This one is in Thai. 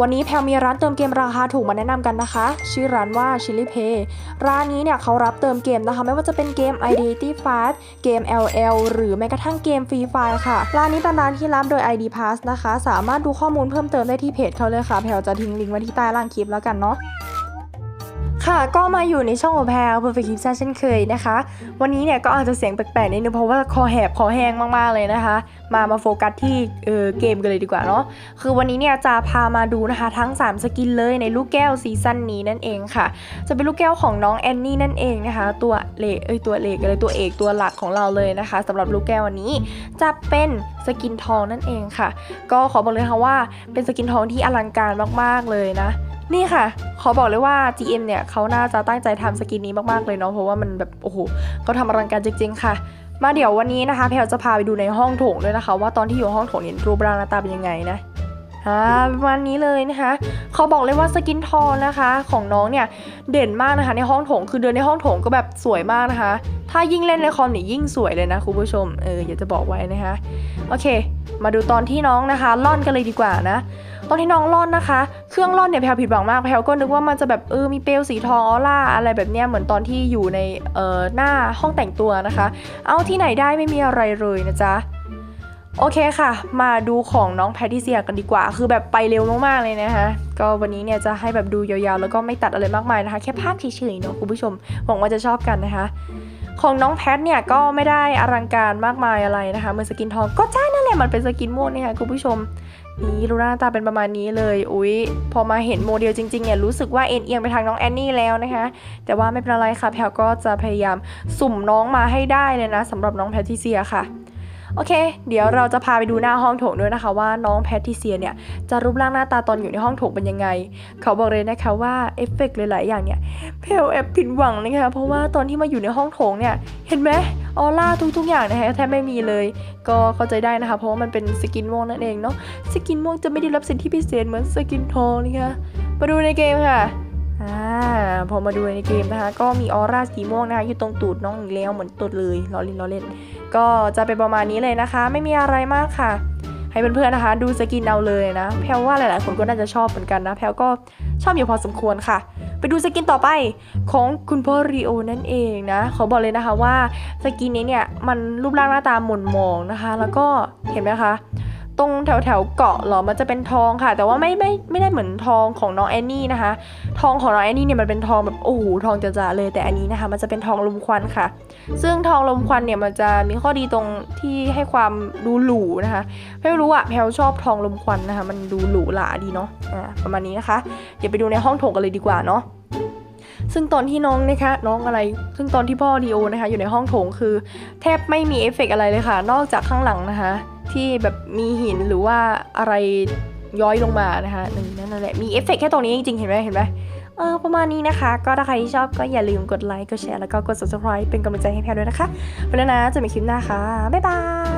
วันนี้แพลมีร้านเติมเกมราคาถูกมาแนะนำกันนะคะ ชื่อร้านว่า Chili Pay ร้านนี้เนี่ยเขารับเติมเกมนะคะ ไม่ว่าจะเป็นเกม Identity Fast เกม LL หรือแม้กระทั่งเกม Free Fire ค่ะ ร้านนี้เป็นร้านที่รับโดย ID Pass นะคะ สามารถดูข้อมูลเพิ่มเติมได้ที่เพจเขาเลยค่ะ แพลจะทิ้งลิงก์ไว้ที่ใต้ล่างคลิปแล้วกันเนาะ ค่ะก็มาอยู่ในช่องของแพล Perfect Clip เช่นเคยนะคะ วันนี้เนี่ยก็อาจจะเสียงแปลกๆนิดนึงเพราะว่าคอแหบคอแห้งมากๆเลยนะคะ มามาโฟกัสที่เออเกมกันเลยดีกว่าเนาะคือวันนี้เนี่ยจะพามาดูนะคะทั้ง 3 สกินเลยในลูกแก้วซีซั่นนี้นั่นเองค่ะ จะเป็นลูกแก้วของน้องแอนนี่นั่นเองนะคะ ตัวเลกเอ้ยตัวเลกอะไรตัวเอกตัวหลักของเราเลยนะคะสำหรับลูกแก้ววันนี้จะเป็นสกินทองนั่นเองค่ะ ก็ขอบอกเลยค่ะว่าเป็นสกินทองที่อลังการมากๆเลยนะ นี่ค่ะ ขอบอกเลยว่า GM เนี่ยเขาน่าจะตั้งใจทำสกินนี้มากๆเลยเนาะ เพราะว่ามันแบบ โอ้โหเขาทำอลังการจริง ๆ ค่ะ มาเดี๋ยววันนี้นะคะแพลจะพาไปดูในห้องโถงด้วยนะคะ ว่าตอนที่อยู่ห้องโถงเนี่ยรูปร่างหน้าตาเป็นยังไงนะอ่าประมาณนี้เลยนะคะ เขาบอกเลยว่าสกินทองนะคะ ของน้องเนี่ยเด่นมากนะคะ ในห้องโถงคือเดินในห้องโถงก็แบบสวยมากนะคะ ถ้ายิ่งเล่นในคอมเนี่ยยิ่งสวยเลยนะคุณผู้ชมเอออยากจะบอกไว้นะคะ โอเค มาดูตอนที่น้องนะคะ ล่อนกันเลยดีกว่านะ ตอนที่น้องล่อนนะคะ เครื่องล่อนเนี่ยแพลผิดหวังมากแพลก็นึกว่ามันจะแบบเออมีเปลวสีทองออร่าอะไรแบบเนี้ยเหมือนตอนที่อยู่ในเอ่อหน้าห้องแต่งตัวนะคะ เอาที่ไหนได้ไม่มีอะไรเลยนะจ๊ะโอเคค่ะ มาดูของน้องแพทิเซียกันดีกว่า คือแบบไปเร็วมากๆเลยนะคะ ก็วันนี้เนี่ยจะให้แบบดูยาวๆ แล้วก็ไม่ตัดอะไรมากมายนะคะ แค่ภาพเฉยๆเนาะคุณผู้ชม หวังว่าจะชอบกันนะคะ ของน้องแพทเนี่ยก็ไม่ได้อลังการมากมายอะไรนะคะ เหมือนสกินทองก็ใช่นั่นแหละมันเป็นสกินม่วงเนี่ยค่ะคุณผู้ชม นี่รูหน้าตาเป็นประมาณนี้เลย อุ๊ย พอมาเห็นโมเดลจริงๆเนี่ยรู้สึกว่าเอ็นเอียงไปทางน้องแอนนี่แล้วนะคะ แต่ว่าไม่เป็นไรค่ะแพลก็จะพยายามสุ่มน้องมาให้ได้เลยนะสำหรับน้องแพทิเซียค่ะโอเค เดี๋ยวเราจะพาไปดูหน้าห้องโถงด้วยนะคะ ว่าน้องแพทริเซียเนี่ยจะรูปร่างหน้าตาตอนอยู่ในห้องโถงเป็นยังไง เขาบอกเลยนะคะว่าเอฟเฟกต์หลายๆอย่างเนี่ยแพลแอบผิดหวังนะคะเพราะว่าตอนที่มาอยู่ในห้องโถงเนี่ยเห็นไหม ออร่าทุกๆ อย่างนะคะแทบไม่มีเลย ก็เข้าใจได้นะคะ เพราะว่ามันเป็นสกินม่วงนั่นเองเนาะสกินม่วงจะไม่ได้รับสิทธิพิเศษเหมือนสกินทองนะคะมาดูในเกมค่ะอ่าพอมาดูในเกมนะคะ ก็มีออร่าสีม่วงนะคะอยู่ตรงตูดน้องอีกแล้วเหมือนตูดเลยล้อเล่นล้อเล่น ก็จะเป็นประมาณนี้เลยนะคะ ไม่มีอะไรมากค่ะ ให้เพื่อนๆนะคะ ดูสกินเอาเลยนะ แพลว่าหลายๆคนก็น่าจะชอบเหมือนกันนะ แพลก็ชอบอยู่พอสมควรค่ะ ไปดูสกินต่อไปของคุณพ่อรีโอนั่นเองนะขอบอกเลยนะคะว่าสกินนี้เนี่ยมันรูปร่างหน้าตาหม่นหมองนะคะ แล้วก็เห็นไหมคะ ตรงแถวแถวเกาะเหรอมันจะเป็นทองค่ะ แต่ว่าไม่ไม่ไม่ได้เหมือนทองของน้องแอนนี่นะคะ ทองของน้องแอนนี่เนี่ยมันเป็นทองแบบโอ้โหทองจ๋าๆเลยแต่อันนี้นะคะ มันจะเป็นทองลมควันค่ะ ซึ่งทองลมควันเนี่ยมันจะมีข้อดีตรงที่ให้ความดูหรูนะคะไม่รู้อะแพลชอบทองลมควันนะคะ มันดูหรูหราดีเนาะอ่าประมาณนี้นะคะเดี๋ยวไปดูในห้องโถงกันเลยดีกว่าเนาะซึ่งตอนที่น้องนะคะน้องอะไร ซึ่งตอนที่พ่อดีโอนะคะ อยู่ในห้องโถงคือ แทบไม่มีเอฟเฟกต์อะไรเลยค่ะ นอกจากข้างหลังนะคะ ที่แบบมีหินหรือว่าอะไรย้อยลงมานะคะนั่นแหละมีเอฟเฟกต์แค่ตรงนี้จริงๆ เห็นไหมเห็นไหมเออประมาณนี้นะคะ ก็ถ้าใครที่ชอบก็อย่าลืมกดไลค์กดแชร์แล้วก็กด subscribe เป็นกำลังใจให้แพรด้วยนะคะไปแล้วนะเจะมีคลิปหน้าค่ะ บ๊ายบาย